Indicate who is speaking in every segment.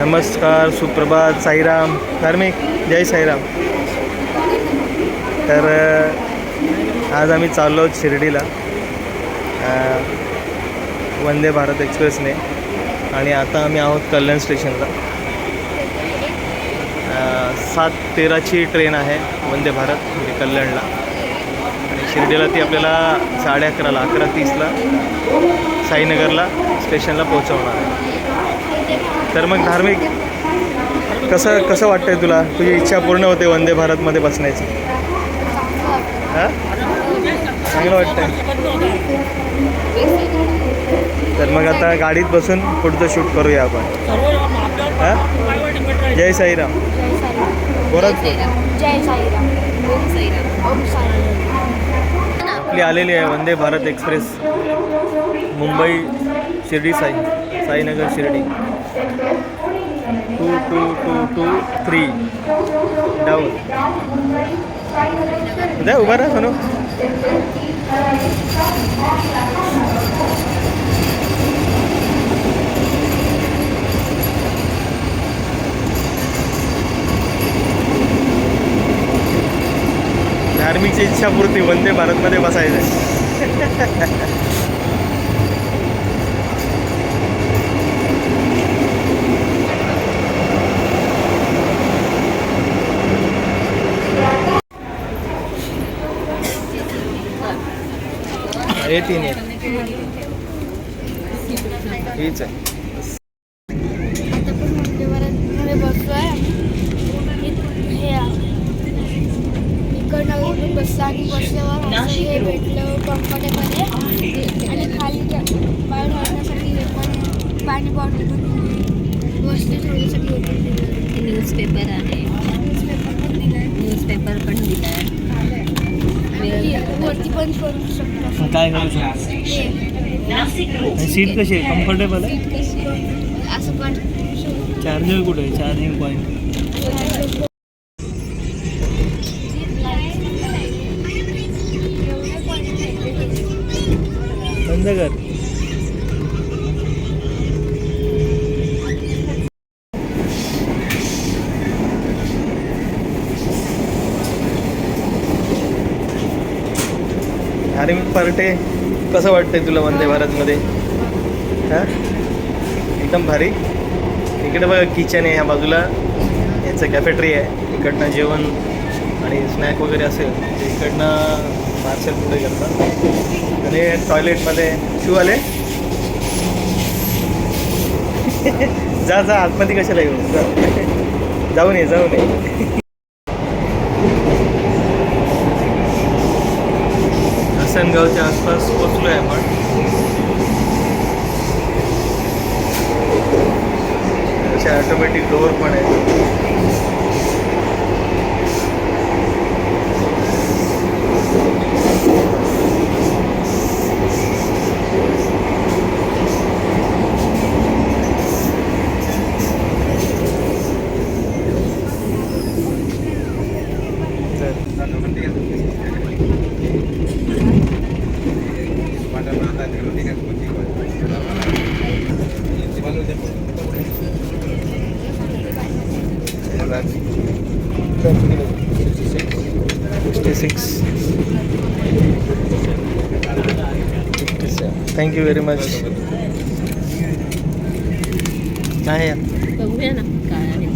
Speaker 1: नमस्कार सुप्रभात साईराम. धार्मिक जय साईराम. तर आज आम्ही चाललो आहोत शिर्डीला. वंदे भारत एक्सप्रेसने. आणि आता आम्ही आहोत कल्याण स्टेशनला. सात तेराची ट्रेन आहे वंदे भारत म्हणजे कल्याणला. आणि शिर्डीला ती आपल्याला साडे अकराला अकरा तीसला साईनगरला स्टेशनला पोहोचवणार आहे. तर मग धार्मिक कसं कसं वाटतंय तुला? तुझी इच्छा पूर्ण होते वंदे भारतमध्ये बसण्याची. हां? चांगलं वाटतंय. तर मग आता गाडीत बसून पुढचं शूट करूया आपण. हां? जय साईराम. परत
Speaker 2: जय साईराम
Speaker 1: आपली आलेली आहे Vande Bharat express Mumbai Shirdi Sai Sainagar Shirdi. Two two two two three. Down उद्या उभा राहा सोनू. धार्मिकची इच्छापूर्ती वंदे भारतमध्ये बसायचं. एटीन एट हीच आहे
Speaker 2: आता पण मंदिरामध्ये बसलोय हे इकडनं उठून बसलं आणि बसल्यावर असं हे भेटलं कम्फर्टेबल आहे आणि खाली बाहेर घालण्यासाठी हे पण पाणी बॉटल पण दिली वस्तू ठेवण्यासाठी हे पण दिलं
Speaker 3: न्यूजपेपर आहे
Speaker 2: न्यूजपेपर पण दिलाय
Speaker 3: न्यूजपेपर पण दिलाय
Speaker 2: आणि पण करू शकतो.
Speaker 1: काय करू शकतो? सीट कशी आहे? कम्फर्टेबल आहे?
Speaker 2: असं पण.
Speaker 1: चार्जर कुठे आहे? चार्जिंग पॉईंट परटे कसं वाटतंय तुला वंदे भारतमध्ये? हां? एकदम भारी. इकडे बघा किचन आहे ह्या बाजूला. याचं कॅफेटरी आहे. इकडनं जेवण आणि स्नॅक वगैरे असेल ते इकडनं पार्सल पुढे करतात आणि टॉयलेटमध्ये शू आले? जा जा आतमध्ये कशाला येऊ. जाऊन ये जाऊन ये. हसनगावच्या आसपास पोचलो आहे आपण असे ऑटोमॅटिक डोअर पण आहे Gracias. थँक्यू व्हेरी मच काय आहे?
Speaker 3: बघूया ना काय आहे.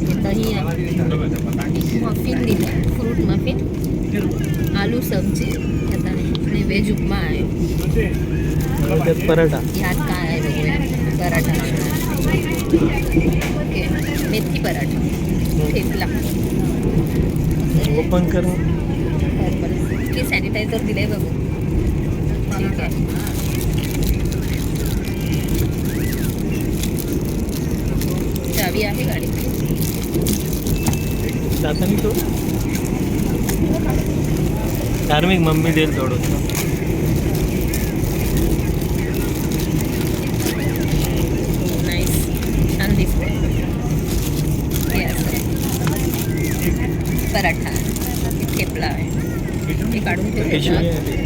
Speaker 3: आहे. मफिन दिले. फ्रूट मफिन आलू सब्जी. आता आणि व्हेज उपमा आहे.
Speaker 1: पराठा.
Speaker 3: ह्यात काय आहे बघूया. पराठा. ओके. मेथी पराठा. ठेपला
Speaker 1: ओपन कर
Speaker 3: की सॅनिटायझर दिलंय बघू. ठीक आहे. चावी आहे गाडी
Speaker 1: जाताना तो? धार्मिक मम्मी देईल थोडं
Speaker 3: नाईस छान दिसते पराठा। ठेपला आहे. हे काढून
Speaker 1: पिशवी
Speaker 3: ठेवलं
Speaker 1: आहे.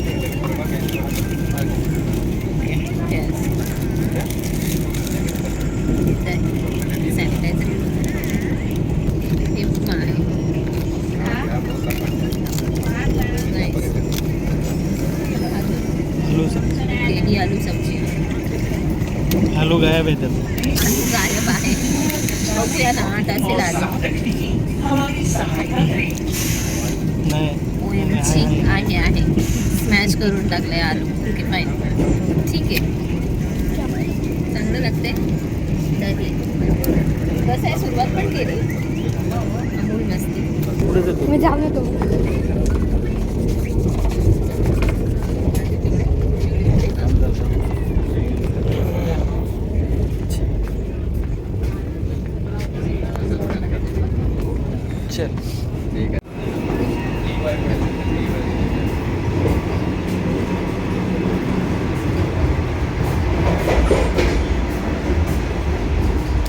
Speaker 3: सॅनिटायझर
Speaker 1: गायब येतात
Speaker 3: गायब आहे बघूया ना आठ असेल आज
Speaker 1: नाही
Speaker 3: ओएमची आहे आहे स्मॅश करून टाकलंय आलू ओके फाईन ठीक आहे चांगलं लागते दही कसं आहे सुरुवात पण केली अमूल मस्ती
Speaker 1: पुढे जातो
Speaker 2: मी जाऊ नका
Speaker 1: चल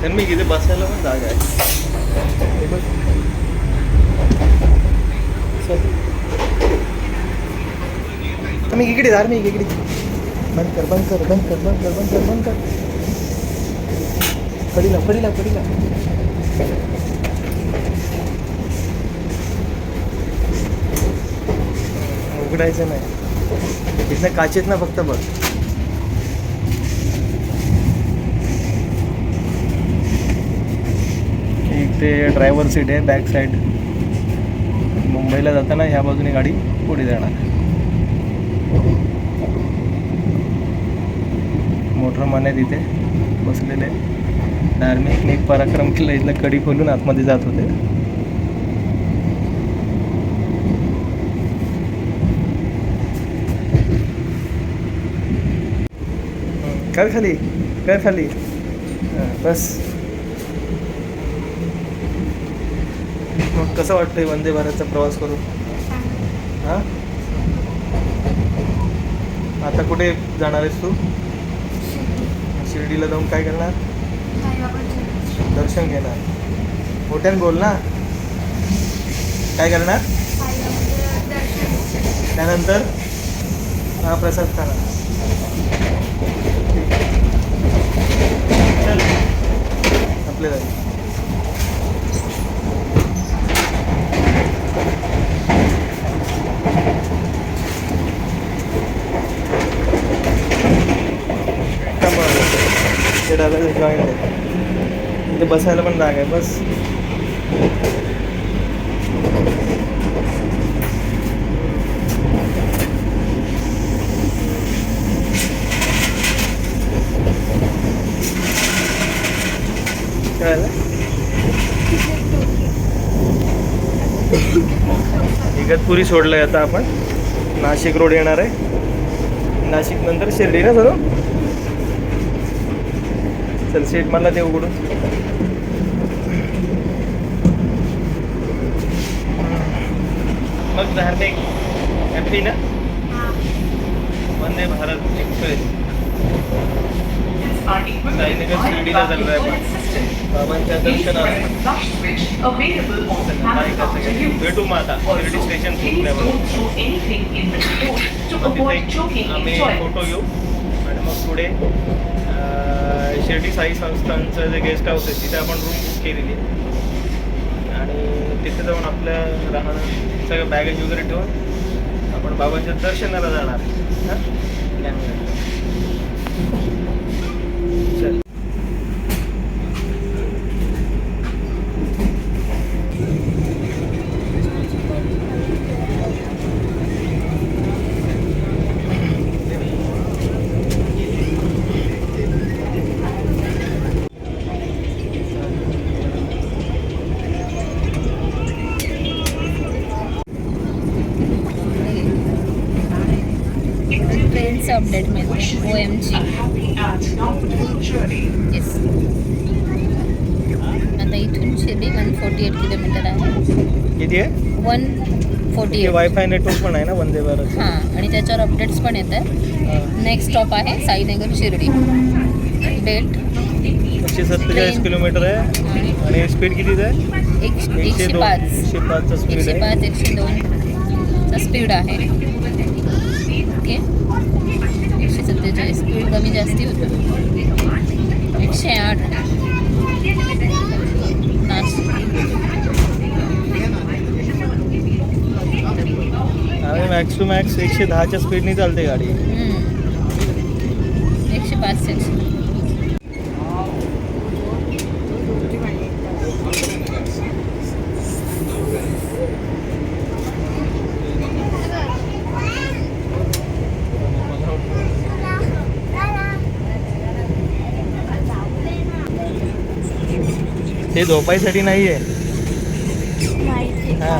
Speaker 1: तर मी इथे बसायला पण जागा आहे हे बघ. चल. मी इकडे धार इकडे. बंद कर बंद कर बंद कर बंद कर बंद कर बंद कर. कडीला कडीला कडीला उघडायचं नाही. इथनं काचेत ना फक्त बघ. एक ते ड्रायव्हर सीट आहे बॅक साईड मुंबईला जाताना ह्या बाजूने गाडी पुढे जाणार. मोटर तिथे बसलेले धार्मिक एक पराक्रम केला इथलं कडी खोलून आतमध्ये जात होते. कर खाली कर खाली. बस. मग कसं वाटतंय वंदे भारतचा प्रवास करून? हां? आता कुठे जाणार आहेस तू? शिर्डीला जाऊन काय करणार? दर्शन घेणार. मोठ्याने बोल ना. काय करणार? त्यानंतर महाप्रसाद खाणार. चल. आपले जाऊ ते डायला जॉईंट आहे इथे बसायला पण जागा आहे बस. कळलं इगतपुरी सोडलं आता आपण. नाशिक रोड येणार आहे. नाशिक नंतर शिर्डी ना सर? चल सीट मला ते उघडून. मग धार्मिक हॅपी ना? वंदे भारत एक्सप्रेस साईनगर शिर्डीला चाललोय आपण. बाबांच्या दर्शनाला? भेटू मग आता. शिर्डी स्टेशन तिथे आम्ही फोटो घेऊ. आणि मग पुढे शिर्डी साई संस्थांचं जे गेस्ट हाऊस आहे तिथे आपण रूम बुक केलेली आणि तिथे जाऊन आपल्या राहणं सगळं बॅगेज वगैरे ठेवून आपण बाबांच्या दर्शनाला जाणार हां चल
Speaker 3: अपडेट मिळते ओ एम जी येस आता इथून Shirdi one forty eight kilometre आहे.
Speaker 1: किती आहे?
Speaker 3: One forty eight
Speaker 1: WiFi network पण आहे ना वंदे भारत.
Speaker 3: हां आणि त्याच्यावर अपडेट्स पण येत आहेत. नेक्स्ट स्टॉप आहे साईनगर शिर्डी. डेट
Speaker 1: एकशे सत्तेचाळीस किलोमीटर आहे.
Speaker 3: आणि
Speaker 1: स्पीड कितीच आहे?
Speaker 3: एक
Speaker 1: एकशे
Speaker 3: पाच.
Speaker 1: एकशे
Speaker 3: पाच एकशे दोनचा स्पीड आहे ओके एकशे कमी जास्ती होतं. एकशे आठ.
Speaker 1: मॅक्स टू मॅक्स एकशे दहाच्या स्पीडनी चालते गाडी.
Speaker 3: एकशे पाच एकशे.
Speaker 1: हे झोपायसाठी नाही आहे
Speaker 2: माहिती
Speaker 1: हा.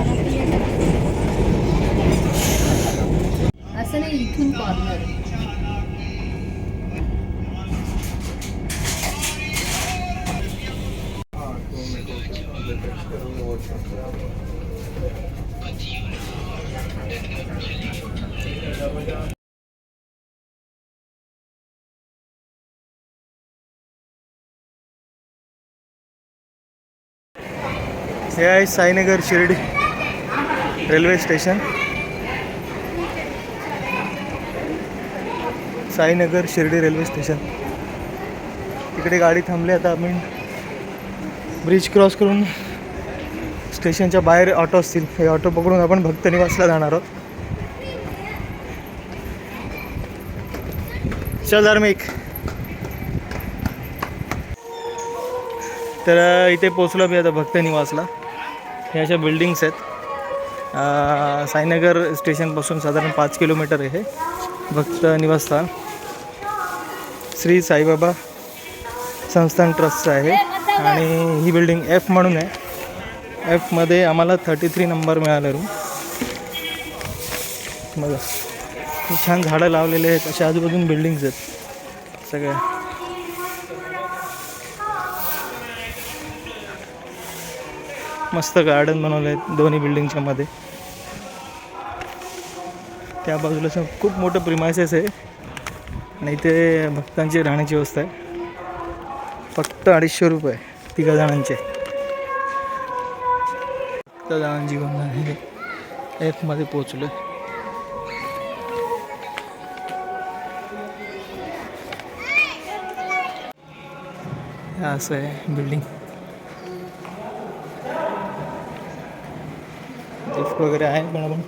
Speaker 1: हे आहे Sainagar Shirdi railway station. Sainagar Shirdi railway station. तिकडे गाडी थांबली आता आम्ही. ब्रिज क्रॉस करून स्टेशनच्या बाहेर ऑटो असतील. हे ऑटो पकडून आपण भक्त निवासला जाणार आहोत. चल धार्मिक. तर इथे पोचलो मी आता भक्त निवासला. हे अशा बिल्डिंग्स आहेत. साईनगर स्टेशनपासून साधारण पाच किलोमीटर आहे हे. भक्त निवासस्थान. श्री साईबाबा संस्थान ट्रस्टचं आहे. आणि ही बिल्डिंग एफ म्हणून आहे. एफमध्ये आम्हाला थर्टी थ्री नंबर मिळाला रूम बघा. खूप छान झाडं लावलेले आहेत. अशा आजूबाजून बिल्डिंग्स आहेत. सगळ्या. मस्त गार्डन बनवलं आहे दोन्ही बिल्डिंगच्या मध्ये. त्या बाजूला असं खूप मोठं प्रिमायसेस आहे. आणि इथे भक्तांची राहण्याची व्यवस्था आहे. फक्त अडीचशे रुपये तिघा जणांचे. फक्त जणांची गंगा आहे. एफमध्ये पोचलो असं आहे बिल्डिंग वगैरे आहे पण आपण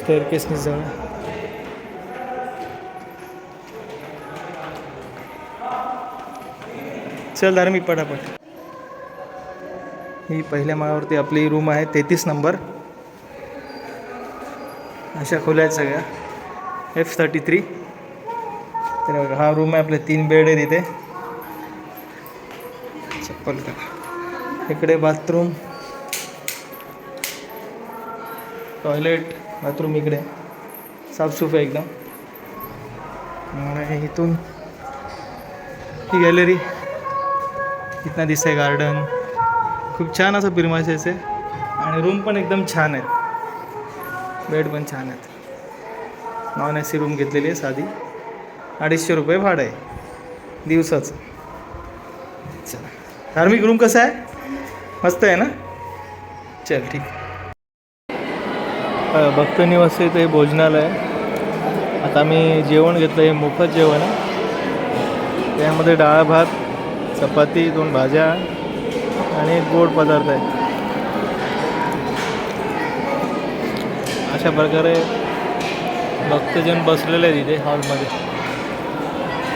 Speaker 1: स्टेअर केसने जाऊ चल धार्मिक पटापट. ही पहिल्या माळावरती आपली रूम आहे तेहतीस नंबर. अशा खोल्या आहेत सगळ्या. एफ थर्टी थ्री तर बघा, हा रूम आहे आपले तीन बेड आहे तिथे चप्पल का इकडे बाथरूम टॉयलेट बाथरूम इकडे. साफसूफ आहे एकदम. आणि इथून. ही गॅलरी. इथनं दिसतंय गार्डन खूप छान असं पिरमाशेस आहे आणि रूम पण एकदम छान आहेत. बेड पण छान आहेत. नॉन ए सी रूम घेतलेली आहे साधी. अडीचशे रुपये भाडं आहे. दिवसाचं. चला. धार्मिक रूम कसं आहे? मस्त आहे ना? चल ठीक. भक्त निवास इथे हे भोजनालय. आता मी जेवण घेतलं हे मोफत जेवण आहे. त्यामध्ये डाळ भात चपाती दोन भाज्या आणि एक गोड पदार्थ आहे. अशा प्रकारे भक्तजन बसलेले आहेत इथे हॉलमध्ये.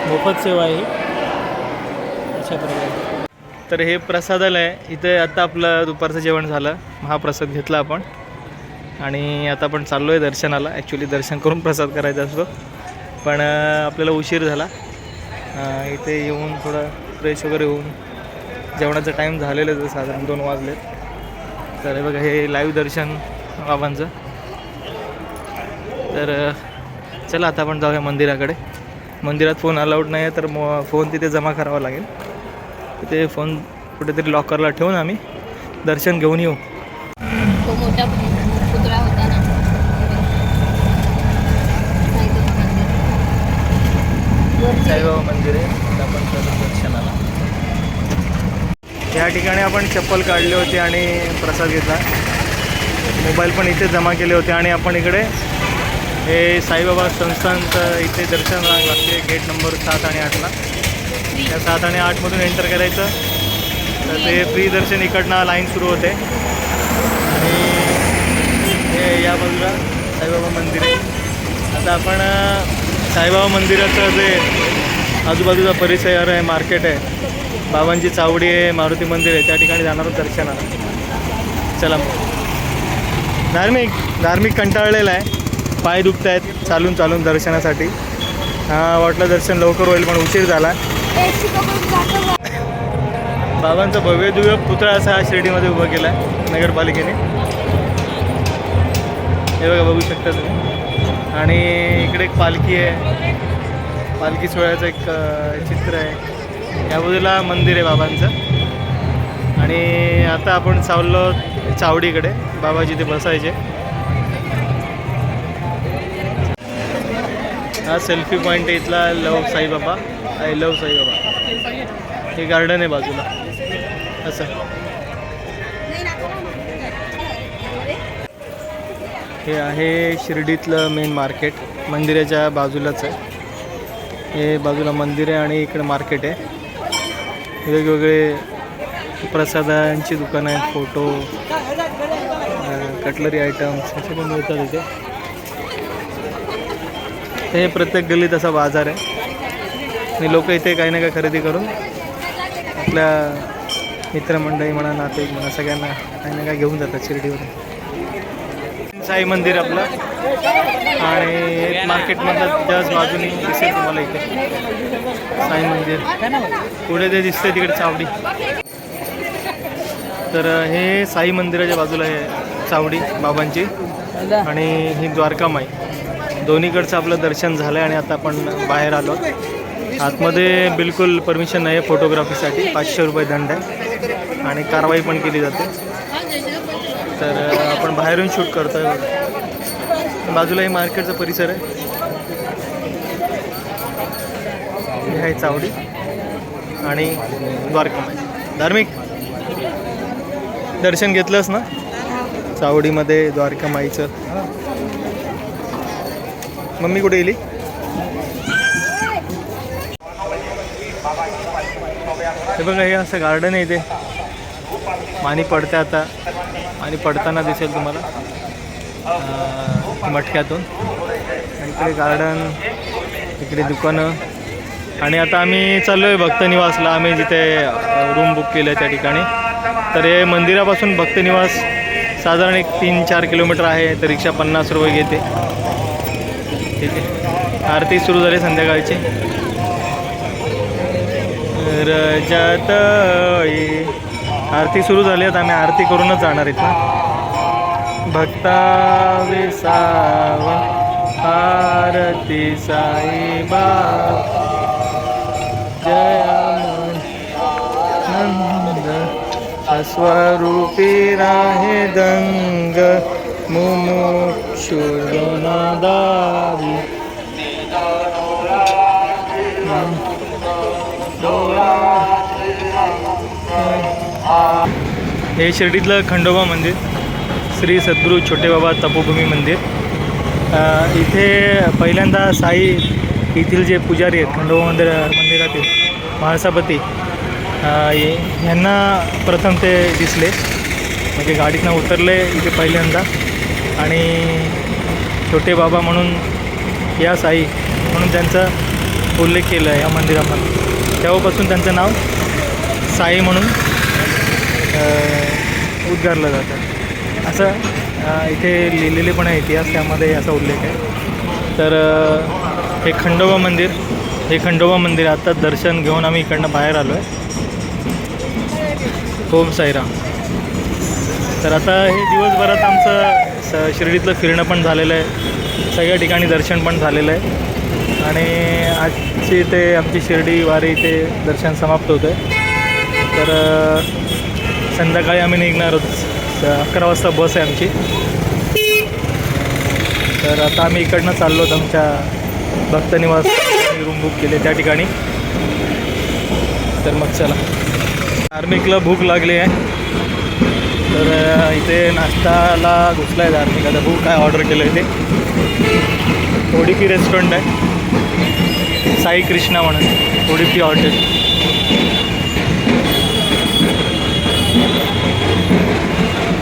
Speaker 1: मोफत सेवा आहे अशा प्रकारे. तर हे प्रसादालय आहे. इथे आता आपलं दुपारचं जेवण झालं. महाप्रसाद घेतला आपण. आणि आता आपण चाललो आहे दर्शनाला. ॲक्च्युली दर्शन करून प्रसाद करायचा असतो. पण आपल्याला उशीर झाला. इथे येऊन थोडं फ्रेश वगैरे होऊन जेवणाचा टाईम झालेलं आहे साधारण दोन वाजले. तर हे बघा हे लाईव्ह दर्शन बाबांचं. तर चला आता आपण जाऊया मंदिराकडे. मंदिरात फोन अलाउड नाही आहे तर मग फोन तिथे जमा करावा लागेल. तिथे फोन कुठेतरी लॉकरला ठेवून आम्ही दर्शन घेऊन येऊ
Speaker 3: तो मोठा पुतळा होता ना साईबाबा मंदिर. वरती
Speaker 1: साईबाबा मंदिर आहे तिथे आपण चालू दर्शनाला या ठिकाणी आपण चप्पल काढली होती आणि प्रसाद घेतला. मोबाईल पण इथे जमा केले होते आणि आपण इकडे हे साईबाबा संस्थानचं इथे दर्शन रांग लागते गेट नंबर सात आणि आठला. त्या सात आणि आठमधून एंटर करायचं. तर ते फ्री दर्शन इकडनं लाईन सुरू होते. आणि हे या बाजूला साईबाबा मंदिर आहे. आता आपण साईबाबा मंदिराचं जे आजूबाजूचा परिसर आहे मार्केट आहे बाबांची चावडी आहे मारुती मंदिर आहे त्या ठिकाणी जाणार दर्शनाला. चला मग. धार्मिक धार्मिक कंटाळलेला आहे. पाय दुखत आहेत चालून चालून दर्शनासाठी. हां वाटलं दर्शन लवकर होईल पण उशीर झाला. बाबांचा भव्य दिव्य पुतळा असा हा शिर्डीमध्ये उभा केला आहे नगरपालिकेने. हे बघा बघू शकता तुम्ही. आणि इकडे एक पालखी आहे. पालखी सोहळ्याचं एक चित्र आहे. या बाजूला मंदिर आहे बाबांचं. आणि आता आपण चावलो चावडीकडे बाबा जिथे बसायचे. हा सेल्फी पॉईंट आहे इथला love Saibaba I love Saibaba हे गार्डन आहे बाजूला. असं. हे आहे शिर्डीतलं मेन मार्केट मंदिराच्या बाजूलाच आहे. हे बाजूला मंदिर आहे आणि इकडे मार्केट आहे. वेगवेगळे प्रसादांची दुकानं आहेत फोटो कटलरी आयटम्स असे पण मिळतात इथे. हे प्रत्येक गल्लीत असा बाजार आहे. आणि लोक इथे काही ना काही खरेदी करून आपल्या मित्रमंडळी म्हणा नातेवाईक म्हणा सगळ्यांना काही ना काही घेऊन जातात शिर्डीवरून. साई मंदिर आपलं. आणि मार्केटमधलं जस्ट बाजूनी दिसेल तुम्हाला इथे. साई मंदिर. पुढे जे दिसते तिकडे चावडी. तर हे साई मंदिराच्या बाजूला आहे चावडी बाबांची. आणि ही द्वारकामाई दोन्हीकडचं आपलं दर्शन झालं आहे आणि आता आपण बाहेर आलो. आतमध्ये बिलकुल परमिशन नाही आहे फोटोग्राफीसाठी. पाचशे रुपये दंड आहे. आणि कारवाई पण केली जाते. तर आपण बाहेरून शूट करतो आहे बाजूला हे मार्केटचा परिसर आहे. हे आहे चावडी आणि द्वारकामाई धार्मिक? दर्शन घेतलंस ना? चावडीमध्ये द्वारकामाईचं मम्मी कुठे गेली? हे बघा हे असं गार्डन आहे इथे. पाणी पडते आता. पाणी पडताना दिसेल तुम्हाला. मटक्यातून. इकडे गार्डन इकडे दुकानं. आणि आता आम्ही चाललो आहे भक्तनिवासला आम्ही जिथे रूम बुक केलं आहे त्या ठिकाणी. तर हे मंदिरापासून भक्तनिवास साधारण एक तीन चार किलोमीटर आहे. तर रिक्षा पन्नास रुपये घेते. ठीक आहे. आरती सुरू झाली संध्याकाळची. रजात आरती सुरू झाली. आता आम्ही आरती करूनच जाणार आहेत ना भक्ता विसावा आरती साईबा जयानंद स्वरूपी राहे दंग मुमुक्षुर्गुणदारी हे शिर्डीतलं खंडोबा मंदिर. श्री सद्गुरू छोटेबाबा तपोभूमी मंदिर. इथे पहिल्यांदा साई येथील जे पुजारी आहेत खंडोबा मंदिर मंदिरातील महाळसापती यांना प्रथम ते दिसले. म्हणजे गाडीतनं उतरले इथे पहिल्यांदा. आणि छोटे बाबा म्हणून या साई म्हणून त्यांचा उल्लेख केला आहे या मंदिरामध्ये. तेव्हापासून त्यांचं नाव साई म्हणून उद्गारलं जातं. असं इथे लिहिलेले पण आहे इतिहास त्यामध्ये असा उल्लेख आहे. तर हे खंडोबा मंदिर हे खंडोबा मंदिर आता दर्शन घेऊन आम्ही इकडनं बाहेर आलो आहे ओम साईराम. तर आता हे दिवसभरात आमचं स शिर्डीतलं फिरणं पण झालेलं आहे. सगळ्या ठिकाणी दर्शन पण झालेलं आहे. आणि आजची ते आमची शिर्डी वारी ते दर्शन समाप्त होतं आहे तर संध्याकाळी आम्ही निघणार आहोत. स- अकरा वाजता बस आहे आमची. तर आता आम्ही इकडनं चाललो आहोत आमच्या भक्तनिवास रूम बुक केले त्या ठिकाणी. तर मग चला. धार्मिकला भूक लागली आहे. तर इथे नाश्ताला घुसला आहे धार्मिक. आता भूक काय ऑर्डर केलं आहे ते रेस्टॉरंट आहे. साई कृष्णा म्हणून. उडीपी हॉटेल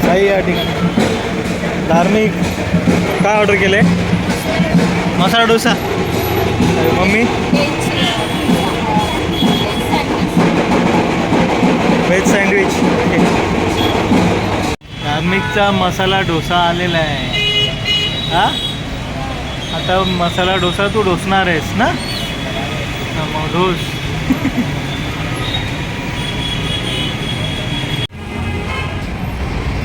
Speaker 1: काही या ठिकाणी. धार्मिक काय ऑर्डर केलं? आहे masala dosa. Mummy. Veg sandwich धार्मिकचा masala dosa आलेला आहे. हा? आता मसाला डोसा तू डोसणार आहेस ना? मग डोस.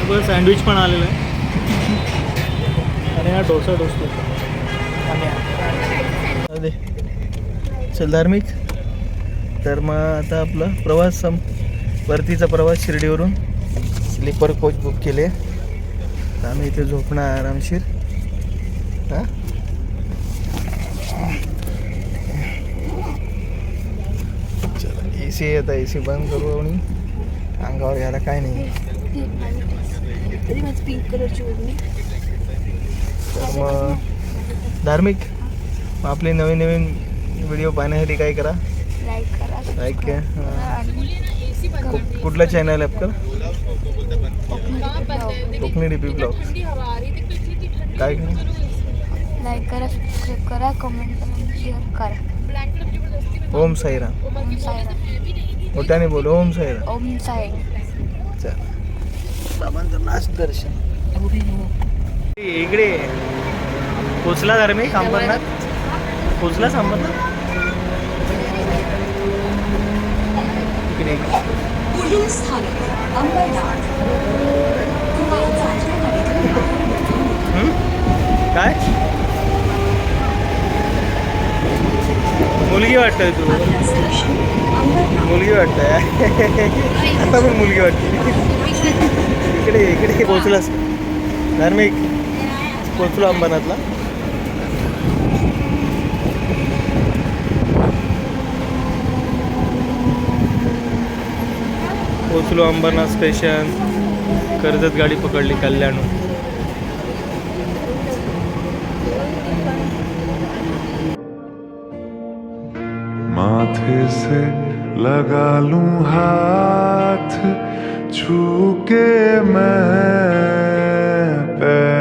Speaker 1: बरोबर सँडविच पण आलेलं आहे. आणि हा डोसा डोसतो दे. चल धार्मिक. तर मग आता आपला प्रवास सम परतीचा प्रवास शिर्डीवरून स्लीपर कोच बुक केले. तर आम्ही इथे झोपणार आरामशीर हां? चला ए सी आता ए सी बंद करू आणि अंगावर यायला काय नाही.
Speaker 2: पिंक कलरची ओढणी
Speaker 1: तर मग धार्मिक आपले नवीन नवीन व्हिडिओ पाहण्यासाठी काय करा
Speaker 2: लाईक करा
Speaker 1: लाईक कुठला चॅनल आहे आपलं
Speaker 2: कोकणी
Speaker 1: कोकणी डीपी ब्लॉग काय करा
Speaker 2: लाईक करा सबस्क्राईब करा कमेंट करा शेअर करा
Speaker 1: ओम साईराम
Speaker 2: ओम साईराम
Speaker 1: मोठ्याने बोल ओम साईराम
Speaker 2: ओम साईराम
Speaker 1: चल बाबांचं नाच दर्शन इकडे पोचला अंबरनाथ पोचलाच अंबरनाथ इकडे. इकडे.
Speaker 4: स्थानक अंबरनाथ.
Speaker 1: हं? काय? मुलगी वाटतंय तू. मुलगी वाटतंय. आता पण मुलगी वाटते इकडे इकडे पोचलास धार्मिक पोचलो अंबरनाथला पोचलो अंबरनाथ स्टेशन. कर्जत गाडी पकडली कल्याण.
Speaker 5: माथे से लगा लूं हाथ छू के मैं पैर